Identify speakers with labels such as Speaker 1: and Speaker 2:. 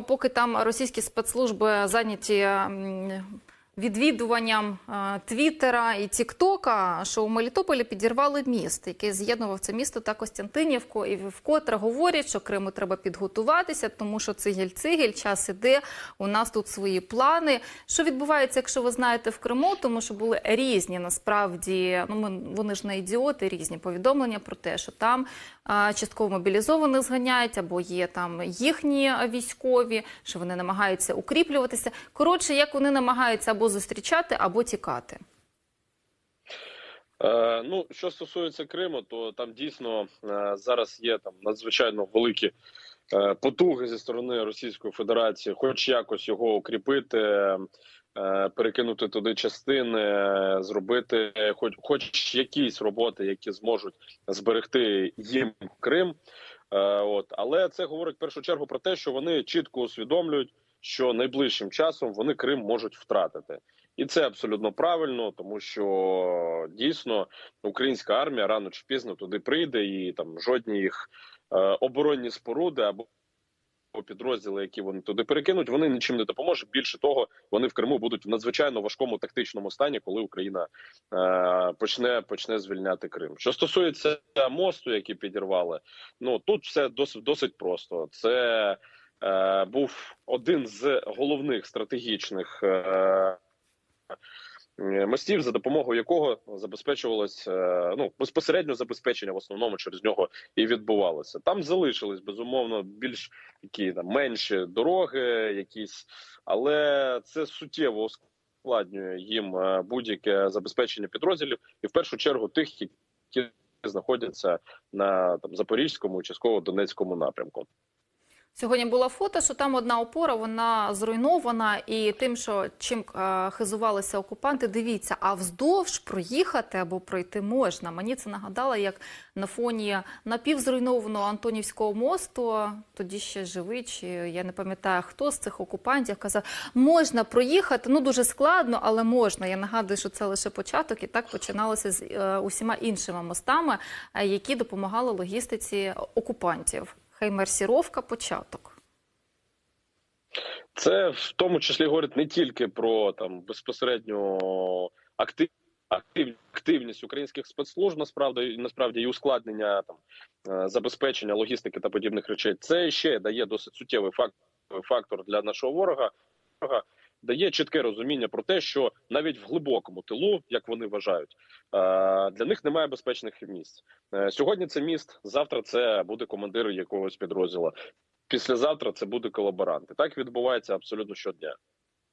Speaker 1: Поки там російські спецслужби зайняті відвідуванням е, Твіттера і Тіктока, що у Мелітополі підірвали міст, який з'єднував це місто та Костянтинівку, і вкотре говорять, що Криму треба підготуватися, тому що цигель-цигель, час іде. У нас тут свої плани. Що відбувається, якщо ви знаєте в Криму, тому що були різні насправді. Ну ми вони ж не ідіоти, різні повідомлення про те, що там а, частково мобілізованих зганяють, або є там їхні військові, що вони намагаються укріплюватися. Коротше, як вони намагаються або зустрічати, або тікати.
Speaker 2: Е, ну, що стосується Криму, то там дійсно е, зараз є там надзвичайно великі е, потуги зі сторони Російської Федерації, хоч якось його укріпити, е, перекинути туди частини, зробити хоч, хоч якісь роботи, які зможуть зберегти їм Крим. Е, от, але це говорить в першу чергу про те, що вони чітко усвідомлюють, що найближчим часом вони Крим можуть втратити. І це абсолютно правильно, тому що дійсно українська армія рано чи пізно туди прийде, і там жодні їх е, оборонні споруди або підрозділи, які вони туди перекинуть, вони нічим не допоможуть. Більше того, вони в Криму будуть в надзвичайно важкому тактичному стані, коли Україна е, почне почне звільняти Крим. Що стосується мосту, який підірвали, ну тут все досить досить просто. Це був один з головних стратегічних. Е, Мостів, за допомогою якого забезпечувалось е, ну безпосередньо забезпечення в основному через нього і відбувалося. Там залишились безумовно більш які там менші дороги, якісь, але це суттєво ускладнює їм е, будь-яке забезпечення підрозділів, і в першу чергу тих, які знаходяться на там запорізькому, частково донецькому напрямку.
Speaker 1: Сьогодні було фото, що там одна опора, вона зруйнована, і тим, що чим е, хизувалися окупанти, дивіться, а вздовж проїхати або пройти можна. Мені це нагадало, як на фоні напівзруйнованого Антонівського мосту, тоді ще живий, чи я не пам'ятаю хто з цих окупантів казав, можна проїхати. Ну дуже складно, але можна. Я нагадую, що це лише початок, і так починалося з е, усіма іншими мостами, е, які допомагали логістиці окупантів. Хаймерсіровка початок.
Speaker 2: Це в тому числі говорить не тільки про там безпосередньо актив, актив, активність українських спецслужб, насправді насправді і ускладнення там е, забезпечення логістики та подібних речей. Це ще дає досить суттєвий фактор для нашого ворога. Дає чітке розуміння про те, що навіть в глибокому тилу, як вони вважають, е, для них немає безпечних місць. Е, Сьогодні це міст, завтра це буде командир якогось підрозділу. Післязавтра це буде колаборанти. Так відбувається абсолютно щодня.